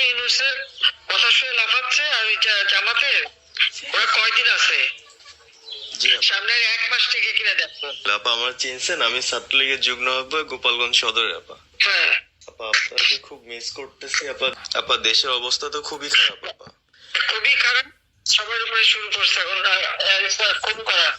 ইউনুসের কথা শুনে লাফাচ্ছে আর ওই জা- ওরা কয়দিন আছে? সামনের এক মাস থেকে কিনা দেখো। আপা আমার চিনছেন আমি ছাত্রলীগের যুগ্ম আহ্বায়ক গোপালগঞ্জ সদরে আপা হ্যাঁ। আপা আপনাকে খুব মিস করতেছি আপা আপা দেশের অবস্থা তো খুবই খারাপ আপা। খুবই খারাপ। সবার উপরে শুরু করছে এখন খুব করা।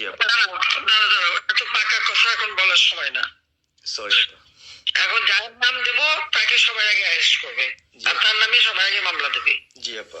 জি এত পাকা কথা এখন বলার সময় না। সরি এখন যার নাম দেবো তাকে সবাই আগে অ্যারেস্ট করবে। আর তার নামে সবাই আগে মামলা দেবে। জি আপা।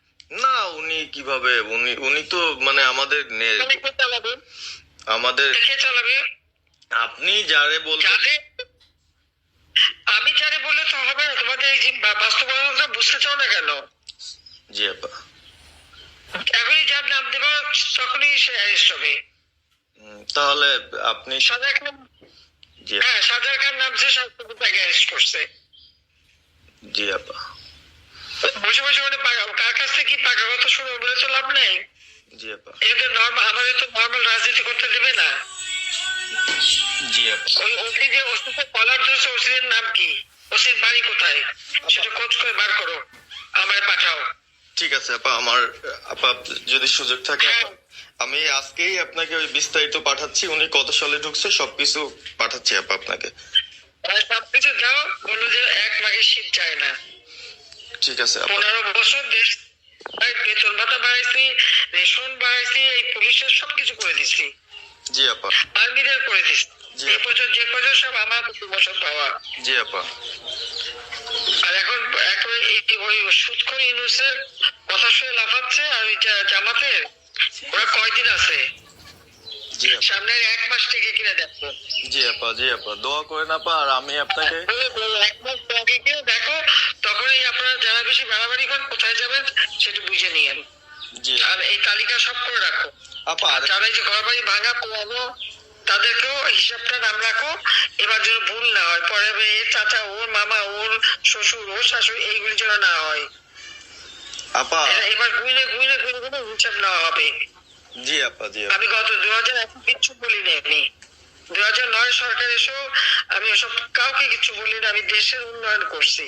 না উনি কীভাবে? উনি উনি তো মানে আমাদের আমাদের আপনি যারে বলবেন আমি যারে বলে তো হবে না তোমাদের এই বাস্তবতা বুঝতে চাও না কেন? জি আপা। এখনই যার নাম দেবো তখনই সে অ্যারেস্ট হবে। তাহলে আপনি সাজার খান জি। হ্যাঁ সাজার খান নামছে সরকার তাকে অ্যারেস্ট করছে। জি আপা। বসে বসে মানে কার কাছ থেকে পাকা কথা শুনে বলে তো লাভ নেই? জি আপা। নর্মাল আমাদের তো নর্মাল রাজনীতি করতে দেবে না। জি আপা। ওই ওসি যে ওসিকে কলার ধরছে ওসির নাম কি? ওসির বাড়ি কোথায়? সেটা খোঁজ করে বার করো আমায় পাঠাও। ঠিক আছে আপা আমার আপা যদি সুযোগ থাকে আমি আজকেই আপনাকে ওই বিস্তারিত পাঠাচ্ছি উনি কত সালে ঢুকছে সবকিছু পাঠাচ্ছি আপা আপনাকে। সবকিছু দাও বলল যে এক মাঘের শীত যায় না। ঠিক আছে পনেরো বছর দেশ বেতন ভাতা বাড়াইছি রেশন বাড়াইছি এই পুলিশের সবকিছু করে দিচ্ছি জি আপা। আর্মিদের করে দিচ্ছি জি। বছর যে বছর সব আমার প্রমোশন পাওয়া। জি আপা। আর এখন এখন ওই ইউনুসের কথা শুনে লাফাচ্ছে আর ওই জামাতের ওরা কয়দিন আছে? সামনের এক মাস থেকে কিনে দেখো। জি আপা জি আপা। দোয়া করেন আপা আর আমি আপনাকে এক মাস আগে কিনে দেখো। তখনই আপনারা যারা বেশি বাড়াবাড়ি করেন কোথায় যাবেন সেটা বুঝে নিয়েন আর এই তালিকা সব করে রাখো। যারা এই যে ঘর বাড়ি ভাঙা পোড়ানো তাদেরকেও হিসাবটা নাম রাখো। এবার যেন ভুল না হয় পরে এর চাচা ওর মামা ওর শ্বশুর ওর শাশুড়ি এইগুলি যেন না হয়। আপা। এবার গুইলে গুইলে গুইলে গুইলে হিসাব নেওয়া হবে। জি আপা জি আমি গত দু হাজার এক কিচ্ছু বলিনি আমি। দু হাজার নয় সরকার এসেও আমি ওসব কাউকে কিছু বলি না আমি দেশের উন্নয়ন করছি।